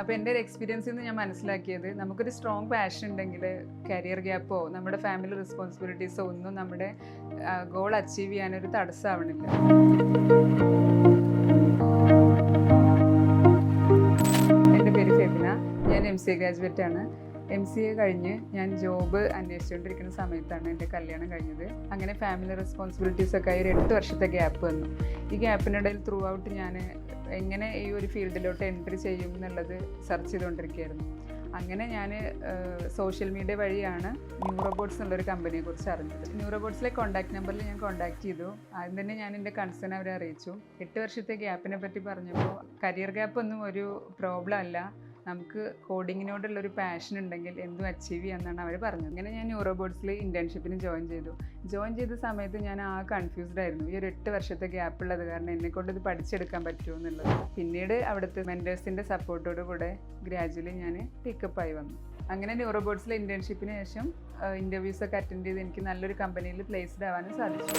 അപ്പോൾ എന്റെ ഒരു എക്സ്പീരിയൻസിൽ നിന്ന് ഞാൻ മനസ്സിലാക്കിയത് നമുക്കൊരു സ്ട്രോങ് പാഷൻ ഉണ്ടെങ്കിൽ കരിയർ ഗ്യാപ്പോ നമ്മുടെ ഫാമിലി റെസ്പോൺസിബിലിറ്റീസോ ഒന്നും നമ്മുടെ ഗോൾ അച്ചീവ് ചെയ്യാനൊരു തടസ്സമാവണില്ല എന്റെ പേര് ഫെബിന. ഞാൻ എം സി എ ഗ്രാജുവേറ്റ് ആണ്. എം സി എ കഴിഞ്ഞ് ഞാൻ ജോബ് അന്വേഷിച്ചുകൊണ്ടിരിക്കുന്ന സമയത്താണ് എന്റെ കല്യാണം കഴിഞ്ഞത്. അങ്ങനെ ഫാമിലി റെസ്പോൺസിബിലിറ്റീസൊക്കെ ആയി ഒരു എട്ട് വർഷത്തെ ഗ്യാപ്പ് വന്നു. ഈ ഗ്യാപ്പിനിടയിൽ ത്രൂ ഔട്ട് ഞാൻ എങ്ങനെ ഈ ഒരു ഫീൽഡിലോട്ട് എൻട്രി ചെയ്യും എന്നുള്ളത് സെർച്ച് ചെയ്തുകൊണ്ടിരിക്കുകയായിരുന്നു. അങ്ങനെ ഞാൻ സോഷ്യൽ മീഡിയ വഴിയാണ് ന്യൂ റോബോട്ട്സ് എന്നുള്ളൊരു കമ്പനിയെ കുറിച്ച് അറിഞ്ഞത്. ന്യൂ റോബോട്ട്സിലെ കോൺടാക്ട് നമ്പറിൽ ഞാൻ കോൺടാക്ട് ചെയ്തു. ആദ്യം തന്നെ ഞാൻ എന്റെ കൺസേൺ അവരെ അറിയിച്ചു. എട്ട് വർഷത്തെ ഗ്യാപ്പിനെ പറ്റി പറഞ്ഞപ്പോൾ കരിയർ ഗ്യാപ്പ് ഒന്നും ഒരു പ്രോബ്ലം അല്ല. നമുക്ക് കോഡിങ്ങിനോടുള്ള ഒരു പാഷൻ ഉണ്ടെങ്കിൽ എന്തും അച്ചീവ് ചെയ്യാമെന്നാണ് അവർ പറഞ്ഞത്. അങ്ങനെ ഞാൻ ന്യൂറോബോട്ട്സിൽ ഇന്റേൺഷിപ്പിന് ജോയിൻ ചെയ്തു. ജോയിൻ ചെയ്ത സമയത്ത് ഞാൻ ആ കൺഫ്യൂസ്ഡ് ആയിരുന്നു. ഈ ഒരു എട്ട് വർഷത്തെ ഗ്യാപ്പ് ഉള്ളത് കാരണം എന്നെ കൊണ്ട് ഇത് പഠിച്ചെടുക്കാൻ പറ്റുമോ എന്നുള്ളത്. പിന്നീട് അവിടുത്തെ മെന്റേഴ്സിന്റെ സപ്പോർട്ടോട് കൂടെ ഗ്രാജുവലി ഞാൻ പിക്കപ്പ് ആയി വന്നു. അങ്ങനെ ന്യൂറോബോട്ട്സിലെ ഇന്റേൺഷിപ്പിന് ശേഷം ഇന്റർവ്യൂസ് ഒക്കെ അറ്റൻഡ് ചെയ്ത് എനിക്ക് നല്ലൊരു കമ്പനിയിൽ പ്ലേസ്ഡ് ആവാനും സാധിച്ചു.